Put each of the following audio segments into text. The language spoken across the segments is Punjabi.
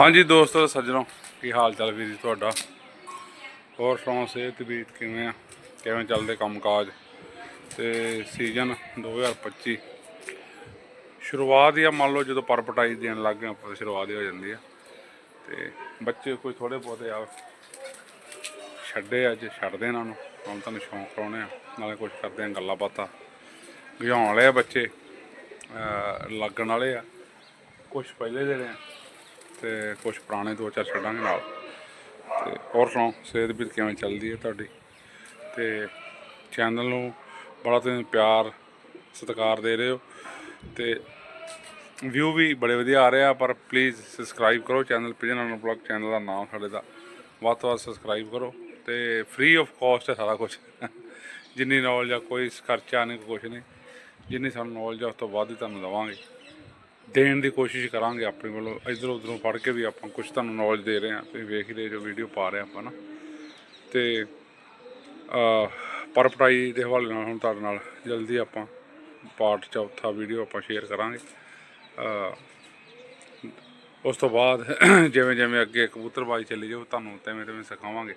ਹਾਂਜੀ ਦੋਸਤੋ ਸੱਜਣੋ, ਕੀ ਹਾਲ ਚਾਲ ਵੀਰ ਜੀ ਤੁਹਾਡਾ? ਹੋਰ ਸੁਣਾਓ, ਸਿਹਤ ਵੀ ਕਿਵੇਂ ਆ? ਕਿਵੇਂ ਚੱਲਦੇ ਕੰਮਕਾਜ? ਤੇ ਸੀਜ਼ਨ 2025 ਸ਼ੁਰੂਆਤ ਹੀ ਆ, ਮੰਨ ਲਓ ਜਦੋਂ ਪਰਪਟਾਈ ਦੇਣ ਲੱਗ ਗਏ, ਆਪਾਂ ਸ਼ੁਰੂਆਤ ਹੀ ਹੋ ਜਾਂਦੀ ਆ। ਤੇ ਬੱਚੇ ਕੋਈ ਥੋੜੇ ਬਹੁਤੇ ਆ, ਛੱਡੇ ਅੱਜ, ਛੱਡਦੇ ਇਹਨਾਂ ਨੂੰ। ਹੁਣ ਤੁਹਾਨੂੰ ਸ਼ੌਂਕ ਕਰਾਉਣੇ ਆ, ਨਾਲੇ ਕੁਝ ਕਰਦੇ ਆ, ਗੱਲਾਂ ਬਾਤਾਂ। ਗਜਾਉਣ ਵਾਲੇ ਆ ਬੱਚੇ ਲੱਗਣ ਵਾਲੇ ਆ। ਕੁਝ ਪਹਿਲੇ ਜਿਹੜੇ ਆ ਤੇ ਕੁਝ ਪੁਰਾਣੇ ਦੋ ਚਾਰ ਛੱਡਾਂਗੇ ਨਾਲ। ਤੇ ਹੋਰ ਸੁਣਾਓ, ਸਿਹਤ ਵੀ ਕਿਵੇਂ ਚੱਲਦੀ ਹੈ ਤੁਹਾਡੀ? ਤੇ ਚੈਨਲ ਨੂੰ ਬੜਾ ਤੁਸੀਂ ਪਿਆਰ, ਸਤਿਕਾਰ ਦੇ ਰਹੇ ਹੋ। ਤੇ ਵਿਊ ਵੀ ਬੜੇ ਵਧੀਆ ਆ ਰਹੇ ਆ, ਪਰ ਪਲੀਜ਼ ਸਬਸਕ੍ਰਾਈਬ ਕਰੋ channel pigeon on blog channel ਦਾ ਨਾਮ ਸਾਡੇ ਦਾ। ਵੱਧ ਤੋਂ ਵੱਧ ਸਬਸਕ੍ਰਾਈਬ ਕਰੋ ਤੇ ਫ੍ਰੀ ਆਫ ਕਾਸਟ ਹੈ ਸਾਰਾ ਕੁਝ ਜਿੰਨੀ ਨੌਲੇਜ ਆ, ਕੋਈ ਖਰਚਾ ਨਹੀਂ ਕੁਝ ਨਹੀਂ। ਜਿੰਨੀ ਸਾਨੂੰ ਨੌਲੇਜ ਆ, ਉਸ ਤੋਂ ਵੱਧ ਹੀ ਤੁਹਾਨੂੰ ਦਵਾਂਗੇ। ਦੇਣ ਦੀ ਕੋਸ਼ਿਸ਼ ਕਰਾਂਗੇ ਆਪਣੇ ਵੱਲੋਂ। ਇਧਰ ਉਧਰੋਂ ਪੜ੍ਹ ਕੇ ਵੀ ਆਪਾਂ ਕੁਝ ਤੁਹਾਨੂੰ ਨੌਲੇਜ ਦੇ ਰਹੇ ਹਾਂ। ਤੁਸੀਂ ਵੇਖ ਹੀ ਰਹੇ ਜੋ ਵੀਡੀਓ ਪਾ ਰਹੇ ਆਪਾਂ ਨਾ। ਤੇ ਪਰਪਟਾਈ ਦੇ ਹਵਾਲੇ ਨਾਲ ਹੁਣ ਤੁਹਾਡੇ ਨਾਲ ਜਲਦੀ ਆਪਾਂ ਪਾਰਟ ਚੌਥਾ ਵੀਡੀਓ ਆਪਾਂ ਸ਼ੇਅਰ ਕਰਾਂਗੇ। ਉਸ ਤੋਂ ਬਾਅਦ ਜਿਵੇਂ ਜਿਵੇਂ ਅੱਗੇ ਕਬੂਤਰਬਾਜ਼ੀ ਚੱਲੀ ਜਾਊ, ਤੁਹਾਨੂੰ ਤਿਵੇਂ ਤਿਵੇਂ ਸਿਖਾਵਾਂਗੇ।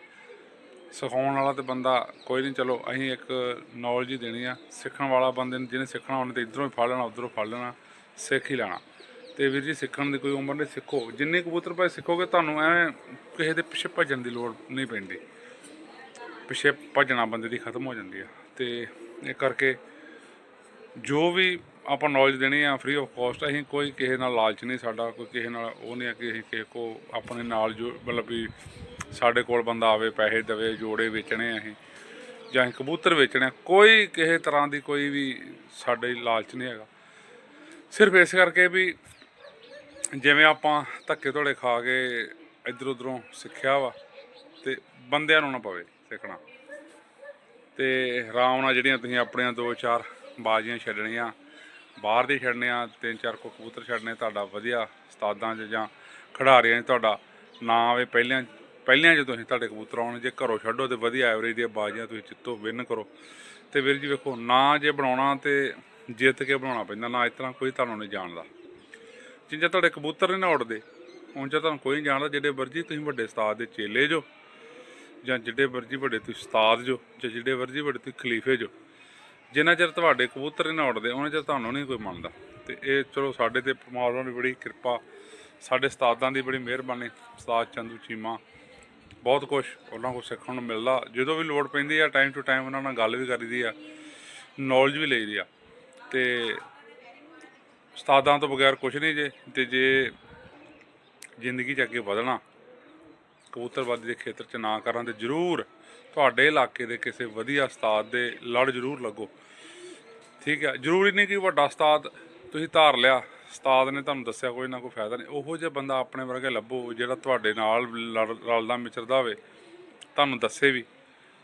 ਸਿਖਾਉਣ ਵਾਲਾ ਤੇ ਬੰਦਾ ਕੋਈ ਨਹੀਂ ਚਲੋ ਅਸੀਂ ਇੱਕ ਨੌਲੇਜ ਹੀ ਦੇਣੀ ਆ। ਸਿੱਖਣ ਵਾਲਾ ਬੰਦੇ ਨੇ ਜਿਹਨੇ ਸਿੱਖਣਾ, ਉਹਨੇ ਤੇ ਇਧਰੋਂ ਹੀ ਫੜ ਲੈਣਾ, ਉਧਰੋਂ ਫੜ ਲੈਣਾ। ਸਿੱਖ ਹੀ ਲੈਣਾ। ਤੇ ਵੀਰ ਜੀ, ਸਿੱਖਣ ਦੀ ਕੋਈ ਉਮਰ ਨਹੀਂ, ਸਿੱਖੋ। ਜਿੰਨੇ ਕਬੂਤਰ ਭਾਈ ਸਿੱਖੋਗੇ, ਤੁਹਾਨੂੰ ਐਵੇਂ ਕਿਸੇ ਦੇ ਪਿੱਛੇ ਭੱਜਣ ਦੀ ਲੋੜ ਨਹੀਂ ਪੈਂਦੀ। ਪਿੱਛੇ ਭੱਜਣਾ ਬੰਦੇ ਦੀ ਖਤਮ ਹੋ ਜਾਂਦੀ ਆ। ਤੇ ਇਹ ਕਰਕੇ ਜੋ ਵੀ ਆਪਾਂ ਨੌਲੇਜ ਦੇਣੀ ਆ ਫ੍ਰੀ ਆਫ ਕਾਸਟ ਅਸੀਂ ਕੋਈ ਕਿਸੇ ਨਾਲ ਲਾਲਚ ਨਹੀਂ ਸਾਡਾ, ਕੋਈ ਕਿਸੇ ਨਾਲ ਉਹ ਨਹੀਂ ਆ ਕਿ ਅਸੀਂ ਕਿਸੇ ਕੋ ਆਪਣੇ ਨਾਲ ਜੋ ਮਤਲਬ ਵੀ ਸਾਡੇ ਕੋਲ ਬੰਦਾ ਆਵੇ, ਪੈਸੇ ਦੇਵੇ, ਜੋੜੇ ਵੇਚਣੇ ਆ ਅਸੀਂ, ਜਾਂ ਅਸੀਂ ਕਬੂਤਰ ਵੇਚਣੇ ਆ। ਕੋਈ ਕਿਸੇ ਤਰ੍ਹਾਂ ਦੀ ਕੋਈ ਵੀ ਸਾਡੇ ਲਾਲਚ ਨਹੀਂ ਹੈਗਾ। ਸਿਰਫ ਇਸ ਕਰਕੇ ਵੀ ਜਿਵੇਂ ਆਪਾਂ ਧੱਕੇ ਧੋਲੇ ਖਾ ਕੇ ਇੱਧਰ ਉੱਧਰੋਂ ਸਿੱਖਿਆ ਵਾ ਤੇ ਬੰਦਿਆਂ ਨੂੰ ਨਾ ਪਵੇ ਸਿੱਖਣਾ। ਤੇ ਆਰਾਮ ਨਾਲ ਜਿਹੜੀਆਂ ਤੁਸੀਂ ਆਪਣੀਆਂ ਦੋ ਚਾਰ ਬਾਜ਼ੀਆਂ ਛੱਡਣੀਆਂ, ਬਾਹਰ ਦੇ ਛੱਡਣੇ ਆ ਤਿੰਨ ਚਾਰ ਕੋ ਕਬੂਤਰ ਛੱਡਣੇ, ਤੁਹਾਡਾ ਵਧੀਆ ਉਸਤਾਦਾਂ 'ਚ ਜਾਂ ਖਿਡਾਰੀਆਂ 'ਚ ਤੁਹਾਡਾ ਨਾਂ ਆਵੇ ਪਹਿਲਿਆਂ ਪਹਿਲਿਆਂ 'ਚ ਤੁਸੀਂ ਤੁਹਾਡੇ ਕਬੂਤਰ ਆਉਣ, ਜੇ ਘਰੋਂ ਛੱਡੋ ਤੇ ਵਧੀਆ ਐਵਰੇਜ ਦੀਆਂ ਬਾਜ਼ੀਆਂ ਤੁਸੀਂ ਜਿੱਤੋ ਵਿਨ ਕਰੋ। ਤੇ ਵੀਰ ਜੀ ਵੇਖੋ, ਨਾਂ ਜੇ ਬਣਾਉਣਾ ਤੇ ਜਿੱਤ ਕੇ ਬਣਾਉਣਾ ਪੈਂਦਾ, ਨਾ ਇਸ ਤਰ੍ਹਾਂ ਕੋਈ ਤੁਹਾਨੂੰ ਨਹੀਂ ਜਾਣਦਾ। ਜਿੰਜਾ ਤੁਹਾਡੇ ਕਬੂਤਰ ਨਹੀਂ ਨਾ ਉੱਡਦੇ ਹੁਣ ਜੇ ਤੁਹਾਨੂੰ ਕੋਈ ਨਹੀਂ ਜਾਣਦਾ ਜਿਹੜੇ ਵਰਜੀ ਤੁਸੀਂ ਵੱਡੇ ਉਸਤਾਦ ਦੇ ਚੇਲੇ ਜੋ, ਜਾਂ ਜਿਹੜੇ ਵਰਜੀ ਵੱਡੇ ਤੁਸੀਂ ਉਸਤਾਦ ਜੋ, ਜਾਂ ਜਿਹੜੇ ਵਰਜੀ ਵੱਡੇ ਤੁਸੀਂ ਖਲੀਫੇ ਜੋ। ਜਿੰਨਾ ਚਿਰ ਤੁਹਾਡੇ ਕਬੂਤਰ ਨਹੀਂ ਨਾ ਉੱਡਦੇ ਉਹਨਾਂ ਚਿਰ ਤੁਹਾਨੂੰ ਨਹੀਂ ਕੋਈ ਮੰਨਦਾ। ਤੇ ਇਹ ਚਲੋ ਸਾਡੇ ਤੇ ਪਰਮਾਤਮਾ ਦੀ ਬੜੀ ਕਿਰਪਾ, ਸਾਡੇ ਉਸਤਾਦਾਂ ਦੀ ਬੜੀ ਮਿਹਰਬਾਨੀ, ਉਸਤਾਦ ਚੰਦੂ ਚੀਮਾ। ਬਹੁਤ ਕੁਝ ਉਹਨਾਂ ਕੋਲ ਸਿੱਖਣ ਨੂੰ ਮਿਲਦਾ। ਜਦੋਂ ਵੀ ਲੋੜ ਪੈਂਦੀ ਆ ਟਾਈਮ ਟੂ ਟਾਈਮ ਉਹਨਾਂ ਨਾਲ ਗੱਲ ਵੀ ਕਰੀਦੀ ਆ ਨੌਲੇਜ ਵੀ ਲਈਦੀ ਆ। ਤੇ ਉਸਤਾਦਾਂ ਤੋਂ ਬਗੈਰ ਕੁਝ ਨਹੀਂ ਜੇ, ਤੇ ਜੇ ਜ਼ਿੰਦਗੀ 'ਚ ਅੱਗੇ ਵਧਣਾ, ਕਬੂਤਰਬਾਜ਼ੀ ਦੇ ਖੇਤਰ 'ਚ ਨਾ ਕਰਾਂ ਤੇ ਜ਼ਰੂਰ ਤੁਹਾਡੇ ਇਲਾਕੇ ਦੇ ਕਿਸੇ ਵਧੀਆ ਉਸਤਾਦ ਦੇ ਲੜ ਜ਼ਰੂਰ ਲੱਗੋ। ਠੀਕ ਹੈ, ਜ਼ਰੂਰੀ ਨਹੀਂ ਕਿ ਵੱਡਾ ਉਸਤਾਦ ਤੁਸੀਂ ਧਾਰ ਲਿਆ, ਉਸਤਾਦ ਨੇ ਤੁਹਾਨੂੰ ਦੱਸਿਆ ਕੋਈ ਨਾ ਕੋਈ ਫਾਇਦਾ ਨਹੀਂ। ਉਹੋ ਜਿਹਾ ਬੰਦਾ ਆਪਣੇ ਵਰਗੇ ਲੱਭੋ ਜਿਹੜਾ ਤੁਹਾਡੇ ਨਾਲ ਲੜ- ਰਲਦਾ ਮਿਚਰਦਾ ਹੋਵੇ, ਤੁਹਾਨੂੰ ਦੱਸੇ ਵੀ।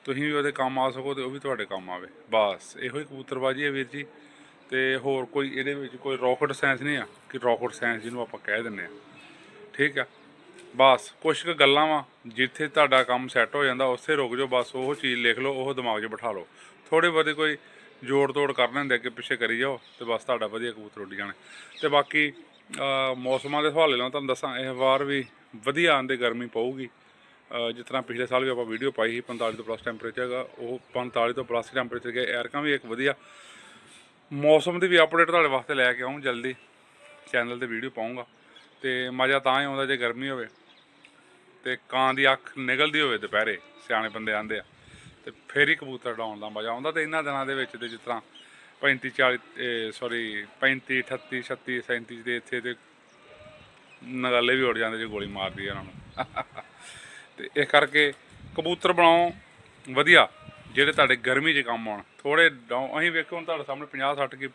ਤੁਸੀਂ ਵੀ ਉਹਦੇ ਕੰਮ ਆ ਸਕੋ ਤੇ ਉਹ ਵੀ ਤੁਹਾਡੇ ਕੰਮ ਆਵੇ। ਬਸ, ਇਹੋ ਹੀ ਕਬੂਤਰਬਾਜ਼ੀ ਹੈ ਵੀਰ ਜੀ। ਤੇ ਹੋਰ ਕੋਈ ਇਹਦੇ ਵਿੱਚ ਕੋਈ ਰੌਕਟ ਸਾਇੰਸ ਨਹੀਂ ਆ, ਕਿ ਰੌਕਟ ਸਾਇੰਸ ਜਿਹਨੂੰ ਆਪਾਂ ਕਹਿ ਦਿੰਦੇ ਆ। ਠੀਕ ਆ? ਬਸ, ਕੁਛ ਕੁ ਗੱਲਾਂ ਵਾ, ਜਿੱਥੇ ਤੁਹਾਡਾ ਕੰਮ ਸੈੱਟ ਹੋ ਜਾਂਦਾ, ਉੱਥੇ ਰੁਕ ਜਾਓ, ਬਸ ਉਹ ਚੀਜ਼ ਲਿਖ ਲਓ, ਉਹ ਦਿਮਾਗ 'ਚ ਬਿਠਾ ਲਓ। ਥੋੜੇ ਬਹੁਤੇ ਕੋਈ ਜੋੜ ਤੋੜ ਕਰਨੇ ਹੁੰਦੇ ਅੱਗੇ ਪਿੱਛੇ ਕਰੀ ਜਾਓ, ਤੇ ਬਸ ਤੁਹਾਡਾ ਵਧੀਆ ਕਬੂਤਰ ਉੱਡ ਜਾਣੇ। ਤੇ ਬਾਕੀ ਮੌਸਮਾਂ ਦੇ ਹਵਾਲੇ ਨਾਲ ਤੁਹਾਨੂੰ ਦੱਸਾਂ ਇਹ ਵਾਰ ਵੀ ਵਧੀਆ ਆਂਦੇ ਗਰਮੀ ਪਊਗੀ। ਜਿਸ ਤਰ੍ਹਾਂ ਪਿਛਲੇ ਸਾਲ ਵੀ ਆਪਾਂ ਵੀਡੀਓ ਪਾਈ ਸੀ 45 ਤੋਂ ਪਲੱਸ ਟੈਂਪਰੇਚਰ ਹੈਗਾ, ਉਹ 45 ਤੋਂ ਪਲੱਸ ਟੈਂਪਰੇਚਰ ਗਿਆ ਐਰਕਾਂ ਵੀ ਇੱਕ ਵਧੀਆ ਮੌਸਮ ਦੀ ਵੀ ਅਪਡੇਟ ਤੁਹਾਡੇ ਵਾਸਤੇ ਲੈ ਕੇ ਆਉਂ ਜਲਦੀ। ਚੈਨਲ ਤੇ ਵੀਡੀਓ ਪਾਉਂਗਾ ਤੇ ਮਜ਼ਾ ਤਾਂ ਹੀ ਆਉਂਦਾ ਜੇ ਗਰਮੀ ਹੋਵੇ। ਤੇ ਕਾਂ ਦੀ ਅੱਖ ਨਿਕਲਦੀ ਹੋਵੇ ਦੁਪਹਿਰੇ, ਸਿਆਣੇ ਬੰਦੇ ਆਂਦੇ ਆ। ਤੇ ਫੇਰ ਹੀ ਕਬੂਤਰ ਉਡਾਉਣ ਦਾ ਮਜ਼ਾ ਆਉਂਦਾ ਤੇ ਇਹਨਾਂ ਦਿਨਾਂ ਦੇ ਵਿੱਚ ਤੇ ਜਿਸ ਤਰ੍ਹਾਂ 35 40 ਸੌਰੀ 35 38 36 37 ਦੇ ਇੱਥੇ ਤੇ ਨਗਾਲੇ ਵੀ ਉੱਡ ਜਾਂਦੇ ਜੇ ਗੋਲੀ ਮਾਰਦੀ ਆ ਉਹਨਾਂ ਨੂੰ। ਤੇ ਇਸ ਕਰਕੇ ਕਬੂਤਰ ਬਣਾਓ ਵਧੀਆ। ਜਿਹੜੇ ਤੁਹਾਡੇ ਗਰਮੀ 'ਚ ਕੰਮ ਆਉਣ ਥੋੜੇ ਡਾਊਨ ਅਸੀਂ ਵੇਖੋ ਹੁਣ ਤੁਹਾਡੇ ਸਾਹਮਣੇ 50 60 ਕੀ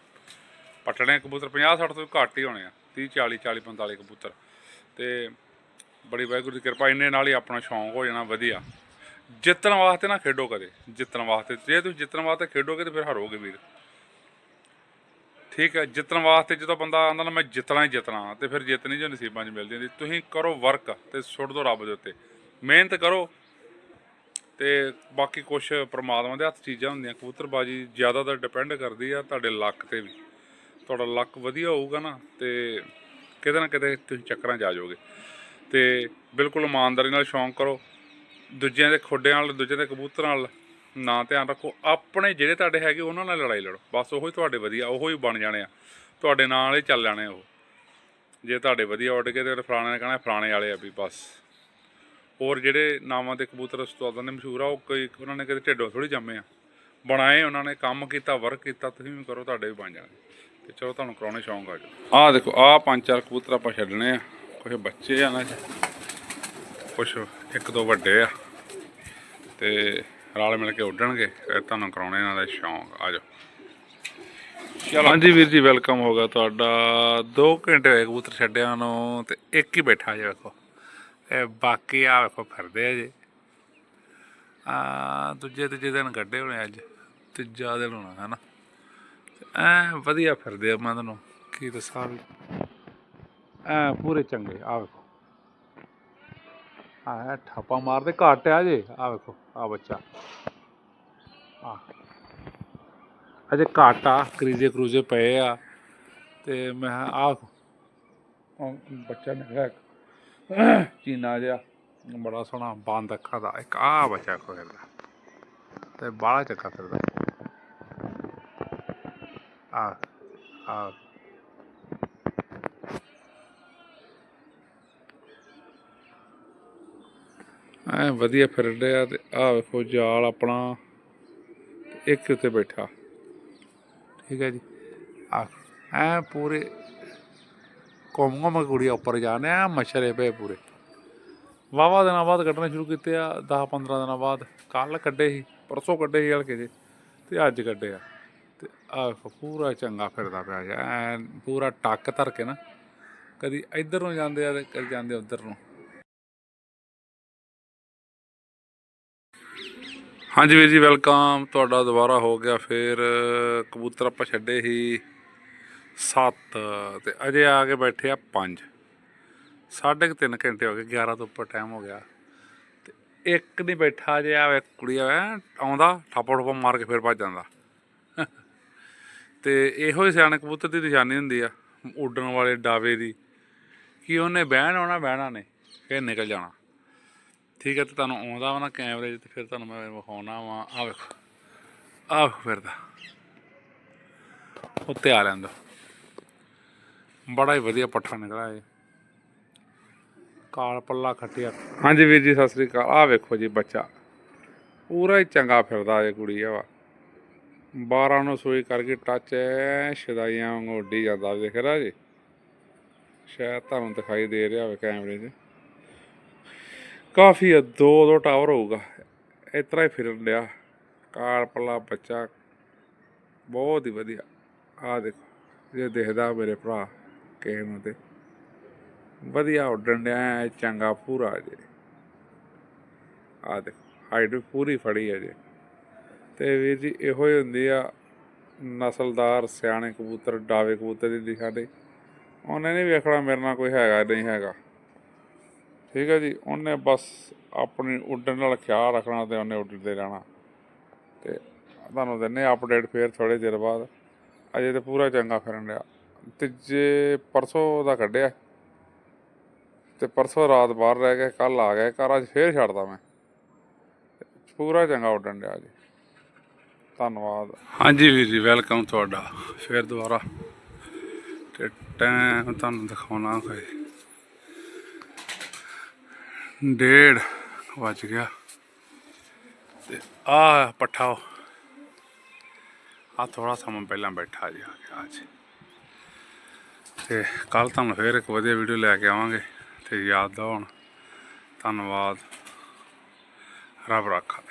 ਪਟਣੇ ਕਬੂਤਰ 50 60 ਤੋਂ ਘੱਟ ਹੀ ਹੋਣੇ ਆ 30 40 40 45 ਕਬੂਤਰ। ਤੇ ਬੜੀ ਵਾਹਿਗੁਰੂ ਦੀ ਕਿਰਪਾ, ਇੰਨੇ ਨਾਲ ਹੀ ਆਪਣਾ ਸ਼ੌਂਕ ਹੋ ਜਾਣਾ ਵਧੀਆ। ਜਿੱਤਣ ਵਾਸਤੇ ਨਾ ਖੇਡੋ ਕਦੇ, ਜਿੱਤਣ ਵਾਸਤੇ। ਜੇ ਤੁਸੀਂ ਜਿੱਤਣ ਵਾਸਤੇ ਖੇਡੋਗੇ ਤਾਂ ਫਿਰ ਹਾਰੋਗੇ ਵੀਰ। ਠੀਕ ਹੈ, ਜਿੱਤਣ ਵਾਸਤੇ ਜਦੋਂ ਬੰਦਾ ਆਂਦਾ ਨਾ, ਮੈਂ ਜਿੱਤਣਾ ਹੀ ਜਿੱਤਣਾ, ਤੇ ਫਿਰ ਜਿੱਤ ਨਹੀਂ ਜੋ ਨਸੀਬਾਂ 'ਚ ਮਿਲਦੀ ਹੁੰਦੀ ਤੁਸੀਂ ਕਰੋ ਵਰਕ ਤੇ ਸੁੱਟ ਦੋ ਰੱਬ ਦੇ ਉੱਤੇ। ਮਿਹਨਤ ਕਰੋ ਤੇ ਬਾਕੀ ਕੁਝ ਪ੍ਰਮਾਤਮਾ ਦੇ ਹੱਥ ਚੀਜ਼ਾਂ ਹੁੰਦੀਆਂ, ਕਬੂਤਰਬਾਜੀ ਜ਼ਿਆਦਾਤਰ ਡਿਪੈਂਡ ਕਰਦੀ ਆ ਤੁਹਾਡੇ ਲੱਕ ਤੇ ਵੀ। ਤੁਹਾਡਾ ਲੱਕ ਵਧੀਆ ਹੋਊਗਾ ਨਾ, ਤੇ ਕਿਤੇ ਨਾ ਕਿਤੇ ਤੁਸੀਂ ਚੱਕਰਾਂ 'ਚ ਜਾਓਗੇ। ਤੇ ਬਿਲਕੁਲ ਇਮਾਨਦਾਰੀ ਨਾਲ ਸ਼ੌਂਕ ਕਰੋ, ਦੂਜਿਆਂ ਦੇ ਖੁੱਡਿਆਂ ਨਾਲ ਦੂਜਿਆਂ ਦੇ ਕਬੂਤਰਾਂ ਨਾਲ ਨਾ ਧਿਆਨ ਰੱਖੋ। ਆਪਣੇ ਜਿਹੜੇ ਤੁਹਾਡੇ ਹੈਗੇ, ਉਹਨਾਂ ਨਾਲ ਲੜਾਈ ਲੜੋ। ਬਸ ਉਹੀ ਤੁਹਾਡੇ ਵਧੀਆ, ਉਹੋ ਹੀ ਬਣ ਜਾਣੇ ਆ। ਤੁਹਾਡੇ ਨਾਲ ਹੀ ਚੱਲ ਜਾਣੇ ਉਹ। ਜੇ ਤੁਹਾਡੇ ਵਧੀਆ ਉੱਡ ਗਏ ਤੇ ਫਿਰ ਫਲਾਣੇ ਨੇ ਕਹਿਣਾ, ਫਲਾਣੇ ਵਾਲੇ ਆ ਵੀ ਬਸ। ਹੋਰ ਜਿਹੜੇ ਨਾਵਾਂ ਦੇ ਕਬੂਤਰ ਉਸਤਾਦਾਂ ਨੇ ਮਸ਼ਹੂਰ ਆ, ਉਹ ਕੋਈ ਉਹਨਾਂ ਨੇ ਕਿਤੇ ਢਿੱਡੋਂ ਥੋੜੀ ਜੰਮੇ ਆ। ਬਣਾਏ, ਉਹਨਾਂ ਨੇ ਕੰਮ ਕੀਤਾ ਵਰਕ ਕੀਤਾ, ਤੁਸੀਂ ਵੀ ਕਰੋ, ਤੁਹਾਡੇ ਵੀ ਬਣ ਜਾਣਗੇ। ਤੇ ਚਲੋ ਤੁਹਾਨੂੰ ਕਰਾਉਣੇ ਸ਼ੌਂਕ ਆ ਜੀ ਆਹ ਦੇਖੋ, ਆਹ ਪੰਜ ਚਾਰ ਕਬੂਤਰ ਆਪਾਂ ਛੱਡਣੇ ਆ। ਕੁਝ ਬੱਚੇ ਆ ਨਾ ਜੀ। ਕੁਝ ਇੱਕ ਦੋ ਵੱਡੇ ਆ। ਤੇ ਰਲ ਮਿਲ ਕੇ ਉੱਡਣਗੇ ਫਿਰ ਤੁਹਾਨੂੰ ਕਰਾਉਣੇ ਇਹਨਾਂ ਦਾ ਸ਼ੌਂਕ। ਆ ਜਾਓ। ਚਲੋ। ਹਾਂਜੀ ਵੀਰ ਜੀ ਵੈਲਕਮ ਹੋਗਾ ਤੁਹਾਡਾ। 2 ਘੰਟੇ ਹੋਏ ਕਬੂਤਰ ਛੱਡਿਆਂ ਨੂੰ, ਤੇ ਇੱਕ ਹੀ ਬੈਠਾ ਜੇ, ਵੇਖੋ। ਤੇ ਬਾਕੀ ਆ ਵੇਖੋ ਫਿਰਦੇ ਆ ਜੇ। ਆ ਦੂਜੇ ਤੀਜੇ ਦਿਨ ਕੱਢੇ ਹੋਣੇ ਅੱਜ। ਤੀਜਾ ਦਿਨ ਹੋਣਾ ਹੈ ਐ ਵਧੀਆ ਫਿਰਦੇ ਆ ਮੈਂ ਤੁਹਾਨੂੰ ਕੀ ਦੱਸਾਂ ਵੀ। ਐ ਪੂਰੇ ਚੰਗੇ ਆ ਵੇਖੋ। ਆ ਠਾਪਾ ਮਾਰਦੇ, ਘੱਟ ਆ ਜੇ। ਆ ਵੇਖੋ ਆ ਬੱਚਾ। ਆ ਅਜੇ ਘੱਟ ਆ, ਕਰੂਜੇ ਕਰੂਜੇ ਪਏ ਆ। ਤੇ ਮੈਂ ਆ ਬੱਚਾ ਨਿਕਲਿਆ ਚੀਨਾ ਜਿਹਾ। ਬੜਾ ਸੋਹਣਾ ਬੰਦ ਅੱਖਾਂ ਦਾ। ਇੱਕ ਆ ਬੱਚਾ ਖੋਲਦਾ ਤੇ ਬਾਹਲਾ ਚੱਕਾ ਫਿਰਦਾ। ਆ ਆ। ਐ ਵਧੀਆ ਫਿਰ ਰਿਹਾ ਤੇ ਆ ਵੇਖੋ ਜਾਲ ਆਪਣਾ। ਇੱਕ ਉੱਤੇ ਬੈਠਾ। ਠੀਕ ਹੈ ਜੀ। ਆ, ਐ ਪੂਰੇ ਘੁੰਮ ਕੋਮ ਕੁੜੀਆਂ ਉੱਪਰ ਜਾਣੇ ਆ ਮਛਰੇ ਪਏ ਪੂਰੇ। ਵਾਵਾ ਦਿਨਾਂ ਬਾਅਦ ਕੱਢਣੇ ਸ਼ੁਰੂ ਕੀਤੇ ਆ 10 15 ਦਿਨਾਂ ਬਾਅਦ। ਕੱਲ ਕੱਢੇ ਸੀ, ਪਰਸੋਂ ਕੱਢੇ ਸੀ ਹਲਕੇ ਜੇ ਤੇ ਅੱਜ ਕੱਢੇ ਆ। ਤੇ ਆ ਪੂਰਾ ਚੰਗਾ ਫਿਰਦਾ ਪਿਆ ਜੀ, ਐਨ ਪੂਰਾ ਟੱਕ ਧਰ ਕੇ ਨਾ, ਕਦੀ ਇੱਧਰ ਨੂੰ ਜਾਂਦੇ ਆ ਤੇ ਕਦੀ ਜਾਂਦੇ ਉੱਧਰ ਨੂੰ। ਹਾਂਜੀ ਵੀਰ ਜੀ, ਵੈਲਕਮ। ਤੁਹਾਡਾ ਦੁਬਾਰਾ ਹੋ ਗਿਆ ਫਿਰ, ਕਬੂਤਰ ਆਪਾਂ ਛੱਡੇ ਸੀ। 7 ਤੇ ਅਜੇ ਆ ਕੇ ਬੈਠੇ ਆ 5 ਸਾਢੇ ਕੁ ਤਿੰਨ ਘੰਟੇ ਹੋ ਗਏ 11 ਤੋਂ ਉੱਪਰ ਟਾਈਮ ਹੋ ਗਿਆ। ਤੇ ਇੱਕ ਨਹੀਂ ਬੈਠਾ ਜੇ ਆ ਇੱਕ ਕੁੜੀ ਆ ਆਉਂਦਾ, ਠਾਪਾ ਠੋਪਾ ਮਾਰ ਕੇ ਫਿਰ ਭੱਜ ਜਾਂਦਾ। ਤੇ ਇਹੋ ਹੀ ਸਿਆਣੇ ਕਬੂਤਰ ਦੀ ਨਿਸ਼ਾਨੀ ਹੁੰਦੀ ਆ, ਉੱਡਣ ਵਾਲੇ ਡਾਵੇ ਦੀ। ਕਿ ਉਹਨੇ ਬਹਿਣ ਆਉਣਾ, ਬਹਿਣਾ ਨੇ ਫਿਰ ਨਿਕਲ ਜਾਣਾ। ਠੀਕ ਹੈ ਤੇ ਤੁਹਾਨੂੰ ਆਉਂਦਾ ਵਾ ਨਾ ਕੈਮਰੇ 'ਚ, ਤੇ ਫਿਰ ਤੁਹਾਨੂੰ ਮੈਂ ਵਿਖਾਉਣਾ ਵਾ। ਆ ਵੇਖੋ ਆ ਫਿਰਦਾ ਉੱਤੇ ਆ ਲੈਂਦਾ ਬੜਾ ਹੀ ਵਧੀਆ ਪੱਠਾ ਨਿਕਲਿਆ ਇਹ। ਕਾਲ ਪੱਲਾ ਖੱਟਿਆ। ਹਾਂਜੀ ਵੀਰ ਜੀ, ਸਤਿ ਸ੍ਰੀ ਅਕਾਲ। ਆ ਵੇਖੋ ਜੀ ਬੱਚਾ। ਪੂਰਾ ਹੀ ਚੰਗਾ ਫਿਰਦਾ ਇਹ ਕੁੜੀ ਆ ਵਾ। 12 ਨੂੰ ਸੂਈ ਕਰਕੇ ਟੱਚ ਐ ਸ਼ਦਾਈਆਂ ਵਾਂਗੂ ਉੱਡੀ ਜਾਂਦਾ ਦੇਖ ਰਿਹਾ ਜੀ। ਸ਼ਾਇਦ ਤੁਹਾਨੂੰ ਦਿਖਾਈ ਦੇ ਰਿਹਾ ਹੋਵੇ ਕੈਮਰੇ 'ਚ। ਕਾਫੀ ਆ ਦੋ ਦੋ ਟਾਵਰ ਹੋਊਗਾ। ਇਸ ਤਰ੍ਹਾਂ ਹੀ ਫਿਰਨ ਡਿਆ। ਕਾਲ ਪੱਲਾ ਬੱਚਾ। ਬਹੁਤ ਹੀ ਵਧੀਆ। ਆ ਦੇਖੋ, ਜੇ ਦੇਖਦਾ ਮੇਰੇ ਭਰਾ। ਕਿਸੇ ਨੂੰ ਤੇ ਵਧੀਆ ਉੱਡਣ ਡਿਆ ਚੰਗਾ ਪੂਰਾ ਜੇ ਆ ਦੇਖੋ, ਹਾਈਟ ਵੀ ਪੂਰੀ ਫੜੀ ਹੈ ਜੇ ਤੇ ਵੀਰ ਜੀ, ਇਹੋ ਹੀ ਹੁੰਦੀ ਆ, ਨਸਲਦਾਰ ਸਿਆਣੇ ਕਬੂਤਰ, ਡਾਵੇ ਕਬੂਤਰ ਦੀ ਦੀ। ਸਾਡੇ ਉਹਨੇ ਨਹੀਂ ਵੇਖਣਾ ਮੇਰੇ ਨਾਲ ਕੋਈ ਹੈਗਾ ਨਹੀਂ ਹੈਗਾ। ਠੀਕ ਹੈ ਜੀ, ਉਹਨੇ ਬਸ ਆਪਣੀ ਉੱਡਣ ਨਾਲ ਖਿਆਲ ਰੱਖਣਾ ਤੇ ਉਹਨੇ ਉੱਡਦੇ ਰਹਿਣਾ। ਤੇ ਤੁਹਾਨੂੰ ਦਿੰਨੇ ਅਪਡੇਟ ਫੇਰ ਥੋੜੇ ਚਿਰ ਬਾਅਦ। ਅਜੇ ਤੇ ਪੂਰਾ ਚੰਗਾ ਫਿਰਨ ਰਿਹਾ ਤੀਜੇ ਪਰਸੋਂ ਦਾ ਕੱਢਿਆ ਤੇ ਪਰਸੋਂ ਰਾਤ ਬਾਹਰ ਰਹਿ ਗਿਆ ਕੱਲ ਆ ਗਿਆ ਘਰ ਅੱਜ ਫੇਰ ਛੱਡਦਾ ਮੈਂ। ਪੂਰਾ ਚੰਗਾ ਉੱਡਣ ਡਿਆ ਜੀ। ਧੰਨਵਾਦ। ਹਾਂਜੀ ਵੀਰ ਜੀ, ਵੈਲਕਮ ਤੁਹਾਡਾ। ਫੇਰ ਦੁਬਾਰਾ। ਤੇ ਟਾਈਮ ਤੁਹਾਨੂੰ ਦਿਖਾਉਣਾ ਕੋਈ ਡੇਢ ਵੱਜ ਗਿਆ। ਤੇ ਆ ਪੱਠਾ ਆ ਥੋੜਾ ਸਮਾਂ ਪਹਿਲਾਂ ਬੈਠਾ ਜੀ ਆ ਗਿਆ ਅੱਜ ਤੇ ਕੱਲ ਤੁਹਾਨੂੰ ਫੇਰ ਇੱਕ ਵਧੀਆ ਵੀਡੀਓ ਲੈ ਕੇ ਆਵਾਂਗੇ ਤੇ ਯਾਦ ਦਾ ਹੁਣ ਧੰਨਵਾਦ। ਰੱਬ ਰਾਖਾ